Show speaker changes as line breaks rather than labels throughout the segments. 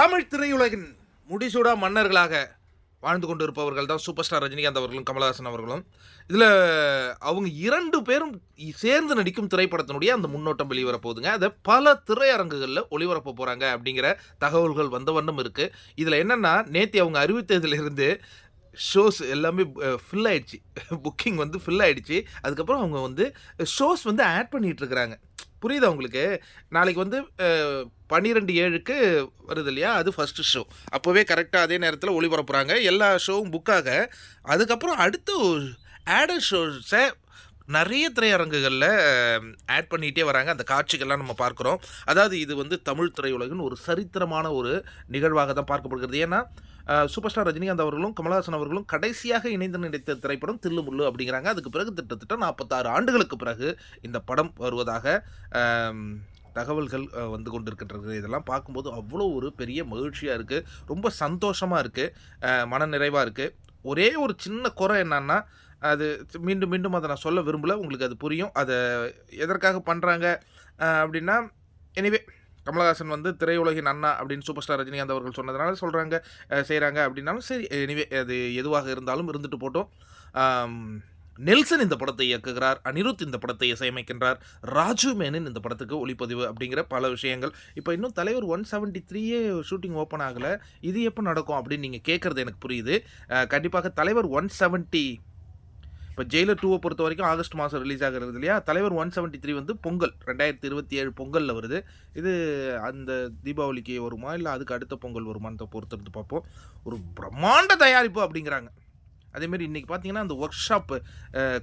தமிழ் திரையுலகின் முடிசூடா மன்னர்களாக வாழ்ந்து கொண்டிருப்பவர்கள் தான் சூப்பர் ஸ்டார் ரஜினிகாந்த் அவர்களும் கமலஹாசன் அவர்களும். இதில் அவங்க இரண்டு பேரும் சேர்ந்து நடிக்கும் திரைப்படத்தினுடைய அந்த முன்னோட்டம் வெளிவர போகுதுங்க அதை பல திரையரங்குகளில் ஒளிபரப்ப போகிறாங்க அப்படிங்கிற தகவல்கள் வந்த வண்ணம் இருக்குது இதில் என்னென்னா நேற்று அவங்க அறிவித்ததுலேருந்து ஷோஸ் எல்லாமே ஃபில் ஆயிடுச்சு. புக்கிங் வந்து ஃபில் ஆயிடுச்சு. அதுக்கப்புறம் அவங்க வந்து ஷோஸ் வந்து ஆட் பண்ணிட்டு புரியுதா உங்களுக்கு? நாளைக்கு வந்து பன்னிரெண்டு ஏழுக்கு வருது இல்லையா? அது ஃபஸ்ட்டு ஷோ அப்போவே கரெக்டாக அதே நேரத்தில் ஒளிபரப்புகிறாங்க எல்லா ஷோவும் புக்காக அதுக்கப்புறம் அடுத்து ஆடர் ஷோஸை நிறைய திரையரங்குகளில் ஆட் பண்ணிகிட்டே வராங்க. அந்த காட்சிகள்லாம் நம்ம பார்க்குறோம். அதாவது இது வந்து தமிழ் திரையுலகின் ஒரு சரித்திரமான ஒரு நிகழ்வாக தான் பார்க்கப்படுகிறது. ஏன்னா சூப்பர் ஸ்டார் ரஜினிகாந்த் அவர்களும் கமலஹாசன் அவர்களும் கடைசியாக இணைந்து நடித்த திரைப்படம் தில்லுமுள்ளு அப்படிங்கிறாங்க. அதுக்கு பிறகு கிட்டத்தட்ட நாற்பத்தாறு ஆண்டுகளுக்கு பிறகு இந்த படம் வருவதாக தகவல்கள் வந்து கொண்டிருக்கின்றது. இதெல்லாம் பார்க்கும்போது அவ்வளோ ஒரு பெரிய மகிழ்ச்சியாக இருக்குது ரொம்ப சந்தோஷமாக இருக்குது மன நிறைவாக இருக்குது ஒரே ஒரு சின்ன குறை என்னன்னா அது மீண்டும் மீண்டும் அதை நான் சொல்ல விரும்பல. உங்களுக்கு அது புரியும். அதை எதற்காக பண்ணுறாங்க அப்படின்னா எனிவே கமலஹாசன் வந்து திரையுலகின் அண்ணா அப்படின்னு சூப்பர் ஸ்டார் ரஜினிகாந்த் அவர்கள் சொன்னதுனால சொல்கிறாங்க செய்கிறாங்க அப்படின்னாலும் சரி. எனிவே அது எதுவாக இருந்தாலும் இருந்துட்டு போட்டோம். நெல்சன் இந்த படத்தை இயக்குகிறார். அனிருத் இந்த படத்தை இசையமைக்கின்றார். ராஜு மேனன் இந்த படத்துக்கு ஒளிப்பதிவு அப்படிங்கிற பல விஷயங்கள். இப்போ இன்னும் தலைவர் ஒன் செவன்ட்டி த்ரீயே ஷூட்டிங் ஓப்பன் ஆகலை. இது எப்போ நடக்கும் அப்படின்னு நீங்கள் கேட்குறது எனக்கு புரியுது. கண்டிப்பாக தலைவர் ஒன் செவன்ட்டி இப்போ ஜெயிலர் டூவை பொறுத்த வரைக்கும் ஆகஸ்ட் மாதம் ரிலீஸ் ஆகிறது இல்லையா? தலைவர் ஒன் செவன்ட்டி த்ரீ வந்து பொங்கல் ரெண்டாயிரத்தி இருபத்தி ஏழு பொங்கலில் வருது. இது அந்த தீபாவளிக்கு வருமா? இல்லை அதுக்கு அடுத்த பொங்கல் வருமானத்தை பொறுத்திருந்து பார்ப்போம். ஒரு பிரம்மாண்ட தயாரிப்பு அப்படிங்கிறாங்க. அதேமாரி இன்றைக்கி பார்த்தீங்கன்னா அந்த ஒர்க் ஷாப்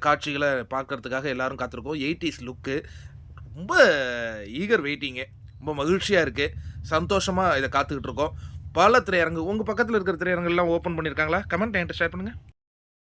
காட்சிகளை பார்க்கறதுக்காக எல்லாரும் காத்திருக்கோம். எயிட்டிஸ் லுக்கு ரொம்ப ஈகர் வெயிட்டிங்கு ரொம்ப மகிழ்ச்சியாக இருக்குது சந்தோஷமாக இதை காத்துக்கிட்டு இருக்கோம். பல திரையரங்கு உங்கள் பக்கத்தில் இருக்கிற திரையரங்குலாம் ஓப்பன் பண்ணியிருக்காங்களா கமெண்ட் என்கிட்ட ஷேர் பண்ணுங்கள்